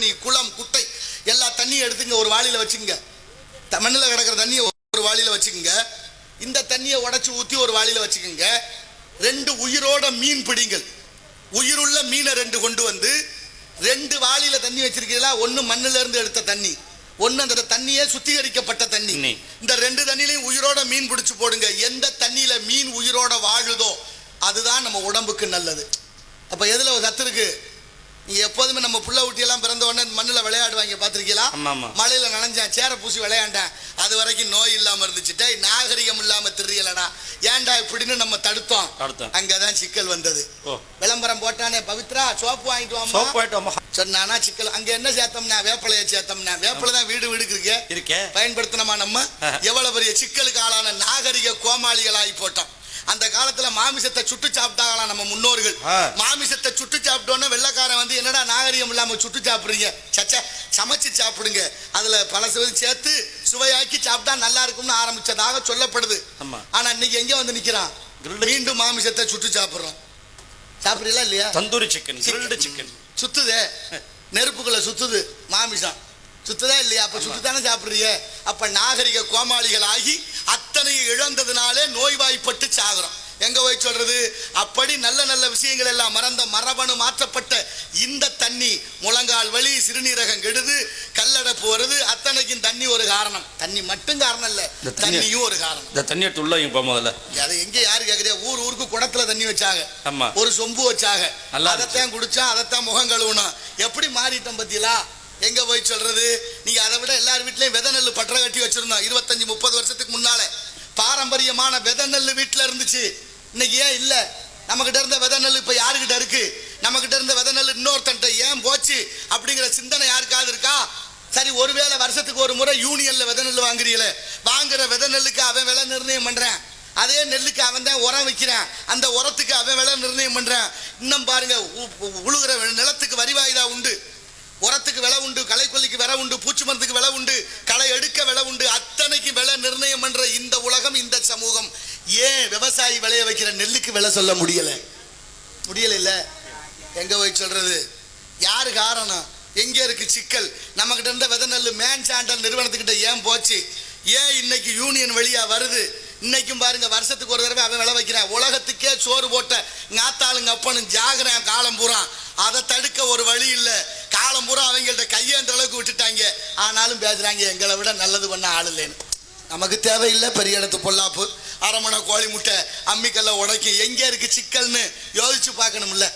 ஊரணி குளம் குட்டை எல்லா தண்ணியும் எடுத்துங்க ஒரு வாளியில வச்சுங்க மண்ணில் கிடக்கிற தண்ணியை ஒரு வாளியில வச்சுக்கோங்க. இந்த தண்ணியை உடைச்சு ஊத்தி ஒரு வாளியில வச்சுக்கோங்க. ரெண்டு உயிரோட மீன் பிடிங்கள். உயிருள்ள மீனை ரெண்டு கொண்டு வந்து ரெண்டு வாளியில தண்ணி வச்சிருக்கீங்களா? ஒன்னு மண்ணுல இருந்து எடுத்த தண்ணி. ஒன்னு அந்த தண்ணியே சுத்திகரிக்கப்பட்ட தண்ணி. இந்த ரெண்டு தண்ணிலையும் உயிரோட மீன் பிடிச்சு போடுங்க. எந்த தண்ணியில மீன் உயிரோட வாழுதோ அதுதான் நம்ம உடம்புக்கு நல்லது. அப்ப எதுல சத்து இருக்கு? நீ எப்போதுமே நம்ம புள்ள ஊட்டி எல்லாம் பிறந்த உடனே மண்ணுல விளையாடுவாங்க ஆமா. மழையில நனைஞ்சான் சேர பூசி விளையாண்டேன். அது வரைக்கும் நோய் இல்லாம இருந்துச்சு. டேய் நாகரிகம் இல்லாம தெரியலடா. ஏன்டா இப்படின்னு நம்ம தடுத்தோம். தடுத்தோம். அங்கதான் சிக்கல் வந்தது. விளம்பரம் போட்டானே பவித்ரா சோப்பு வாங்கிட்டு வாம்மா. சொன்னானா சிக்கல். அங்க என்ன சேர்த்தோம்னா வேப்பிலைய சேர்த்தோம்னா. வேப்பிலை தான் வீடு வீடுக்கு இருக்கு. இருக்கே. பயன்படுத்தினோமா நம்ம. எவ்வளவு பெரிய சிக்கலுக்கு ஆளான நாகரிக கோமாளிகளாகி போட்டோம். அந்த காலத்துல மாமிசத்தை சுட்டு சாப்பிட்டாங்களாம் நம்ம முன்னோர்கள்? ஆ. சாப்பிட்டோன்னே வெள்ளைக்காரன் வந்து என்னடா நாகரிகம் இல்லாம சுட்டு சாப்பிடுறீங்க? சச்ச சமைச்சு சாப்பிடுங்க. அதுல பல சுவை சேர்த்து சுவையாக்கி சாப்பிட்டா நல்லா இருக்கும்னு ஆரம்பிச்சதாக சொல்லப்படுது. ஆமா. ஆனா இன்னைக்கு எங்க வந்து Grilled மீண்டும் மாமிசத்தை சுட்டு சாப்பிடுறோம் சாப்பிடுறீங்களா இல்லையா? தந்தூரி சிக்கன் கிரில்டு சிக்கன் சுத்துதே. நெருப்புக்குள்ள சுத்துது மாமிசம். சுத்துதா இல்லையா? அப்ப சுத்துதானே சாப்பிடுறீங்க. அப்ப நாகரிக கோமாளிகள் ஆகி அத்தனையும் இழந்ததுனாலே நோய்வாய்ப்பட்டு எங்க போய் சொல்றது? அப்படி நல்ல நல்ல விஷயங்கள் எல்லாம் மறந்த மரபணு மாற்றப்பட்ட இந்த தண்ணி முழங்கால் வலி சிறுநீரகம் கெடுது கல்லடைப்பு வருது அத்தனைக்கும் தண்ணி ஒரு காரணம். தண்ணி மட்டும் காரணம் இல்ல தண்ணியும் ஒரு காரணம். இந்த தண்ணி எடுத்து உள்ள வைங்க முதல்ல. அதை எங்க யாரு கேக்குறியா ஊர் ஊருக்கு குடத்துல தண்ணி வச்சாங்க. ஆமா. ஒரு சொம்பு வச்சாங்க. அதைத்தான் குடிச்சா அதைத்தான் முகம் கழுவணும் எப்படி மாறிட்டோம் பத்தியலா எங்க போய் சொல்றது? நீங்க அதை விட எல்லார் வீட்லயும் விதை நெல் பற்ற கட்டி வச்சிருந்தோம். இருபத்தஞ்சு முப்பது வருஷத்துக்கு முன்னால. பாரம்பரியமான விதை நெல் வீட்டுல இருந்துச்சு. இன்னைக்கு ஏன் இல்லை? நம்ம இருந்த வித நெல் இப்போ யாருக்கிட்ட இருக்கு? நம்ம இருந்த வித நெல் இன்னொருத்தன்ட்ட ஏன் போச்சு? அப்படிங்கிற சிந்தனை யாருக்காவது இருக்கா? சரி ஒருவேளை வருஷத்துக்கு ஒரு முறை யூனியன்ல விதை நெல் வாங்குறீங்களே. வாங்குற வித நெல்லுக்கு அவன் விலை நிர்ணயம் பண்றேன். அதே நெல்லுக்கு அவன் தான் உரம் வைக்கிறான். அந்த உரத்துக்கு அவன் விலை நிர்ணயம் பண்ணுறான் இன்னும் பாருங்க உ- உழுகிற நிலத்துக்கு வரிவாயுதா உண்டு. உரத்துக்கு விலை உண்டு களைக்கொல்லிக்கு விலை உண்டு பூச்சி மருந்துக்கு விலை உண்டு களை எடுக்க விலை உண்டு. அத்தனைக்கு விலை நிர்ணயம் பண்ற இந்த உலகம் இந்த சமூகம். ஏன் விவசாயி விளைய வைக்கிற நெல்லுக்கு விலை சொல்ல முடியல? முடியல இல்ல எங்க போய் சொல்றது? யாரு காரணம்? எங்க இருக்கு சிக்கல்? நம்ம கிட்ட இருந்த வித நெல் மேன் சாண்டல் நிறுவனத்துக்கிட்ட ஏன் போச்சு? ஏன் இன்னைக்கு யூனியன் வழியாக வருது? இன்னைக்கும் பாருங்க வருஷத்துக்கு ஒரு தடவை அவன் விளை வைக்கிறான். உலகத்துக்கே சோறு போட்ட நாத்தாளுங்க அப்பனும் ஜாகிறான் காலம் பூரா. அதை தடுக்க ஒரு வழி இல்லை. காலம் பூரா அவங்கள்ட்ட கையேந்த அளவுக்கு விட்டுட்டாங்க. ஆனாலும் பேசுறாங்க எங்களை விட நல்லது பண்ண ஆள் இல்லைன்னு. நமக்கு தேவையில்லை பெரிய இடத்து பொல்லாப்பு. அரமணை கோழி முட்டை அம்மிக்கல்ல உடைக்கும் எங்கே இருக்குது சிக்கல்னு யோசிச்சு பார்க்கணும்ல.